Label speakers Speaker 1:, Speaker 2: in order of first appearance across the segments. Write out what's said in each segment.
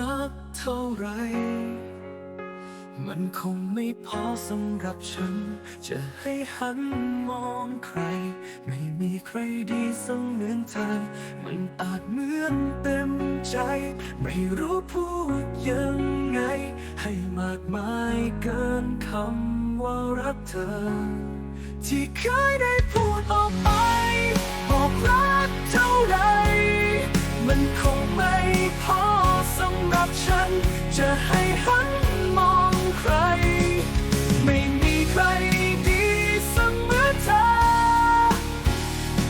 Speaker 1: รักเท่าไร มันคงไม่พอสำหรับฉัน จะให้หันมองใคร ไม่มีใครดีเสมือนเธอ มันอาจเหมือนเต็มใจ ไม่รู้พูดยังไง ให้มากมายเกินคำว่ารักเธอ ที่เคยได้พูดออกไป บอกรักเท่าไร มันคงไม่พอ รับฉัน จะให้หันมองใคร ไม่มีใครดีเสมอเธอ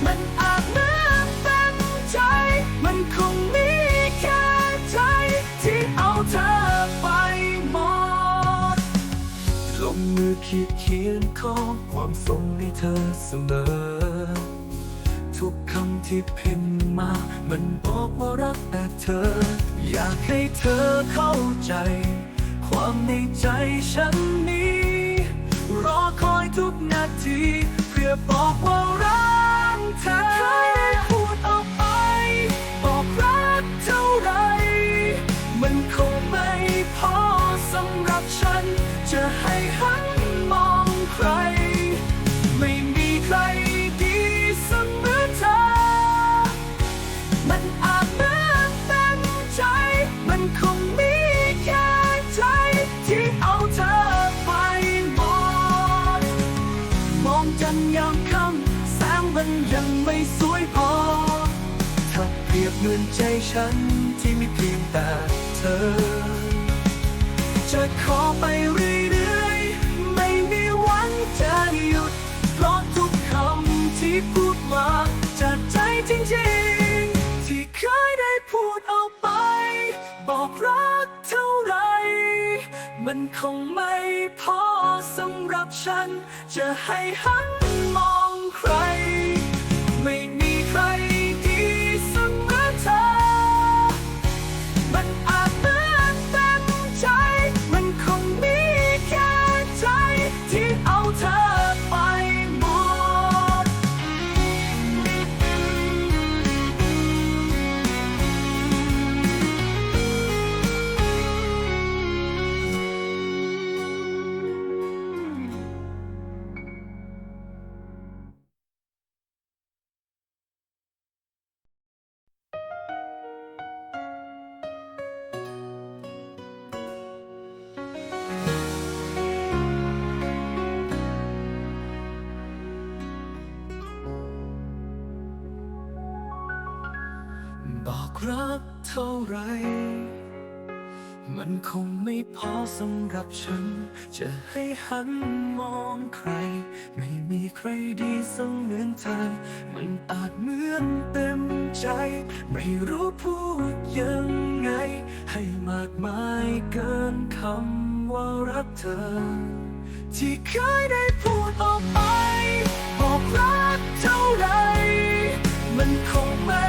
Speaker 1: มันอาจเหมือเต็มใจ มันคงมีแค่ใจที่เอาเธอไปหมด ลงมือขีดเขียนข้อความส่งให้เธอเสมอ ทุกคำที่พิมพ์มา มันบอกว่ารักแต่เธอ อยากให้เธอเข้าใจ ความในใจฉันนี้ รอคอยทุกนาที เพื่อบอกว่ารักเธอเคยได้พูดออกไป บอกรักเท่าไร มันคงไม่พอ มองจันยามค่ำแสงมันยังไม่สวยพอ ถ้าเปรียบเหมือนใจฉันที่มีเพียงแต่เธอ จะขอไปเรื่ มันคงไม่พอสำหรับฉัน จะให้หันมองใคร รักเท่าไร มันคงไม่พอสำหรับฉัน จะให้หันมองใคร ไม่มีใครดีเสมือนเธอ มันอาจเหมือนเต็มใจ ไม่รู้พูดยังไง ให้มากมายเกินคำว่ารักเธอ ที่เคยได้พูดออกไป บอกรักเท่าไร มันคงไม่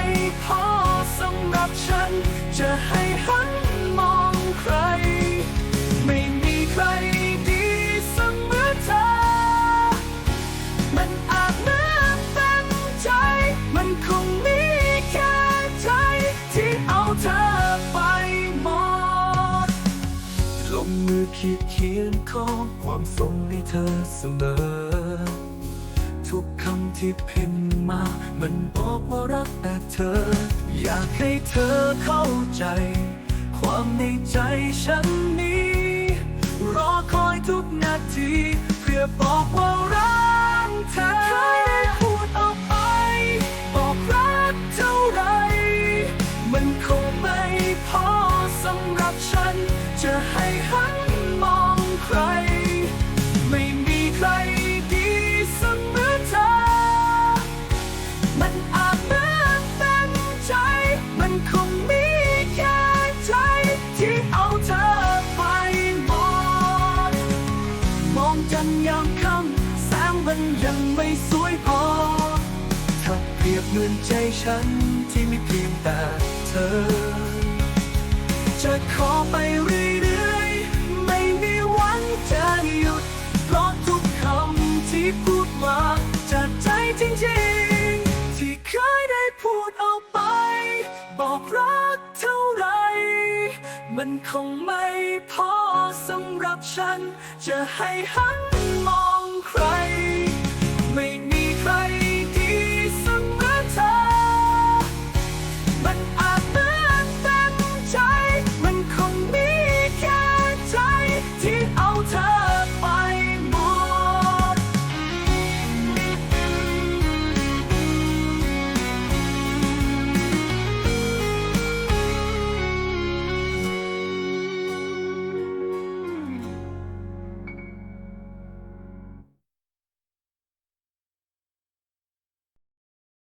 Speaker 1: ขีดเขียนข้อความส่งให้เธอเสมอ ทุกคำที่พิมพ์มา มันบอกว่ารักแต่เธอ อยากให้เธอเข้าใจ ความในใจฉันนี้ รอคอยทุกนาที เพื่อบอกว่ารักเธอเคยได้พูดออกไป บอกรักเท่าไร มันคงไม่พอสำหรับ วันยามค่ำแสงมันยังไม่สวยพอ ถ้าเปรียบเหมือนใจฉันที่มีเพียงแต่เธอ จะขอไปเรื่อย มันคงไม่พอสำหรับฉัน จะให้หันมองใคร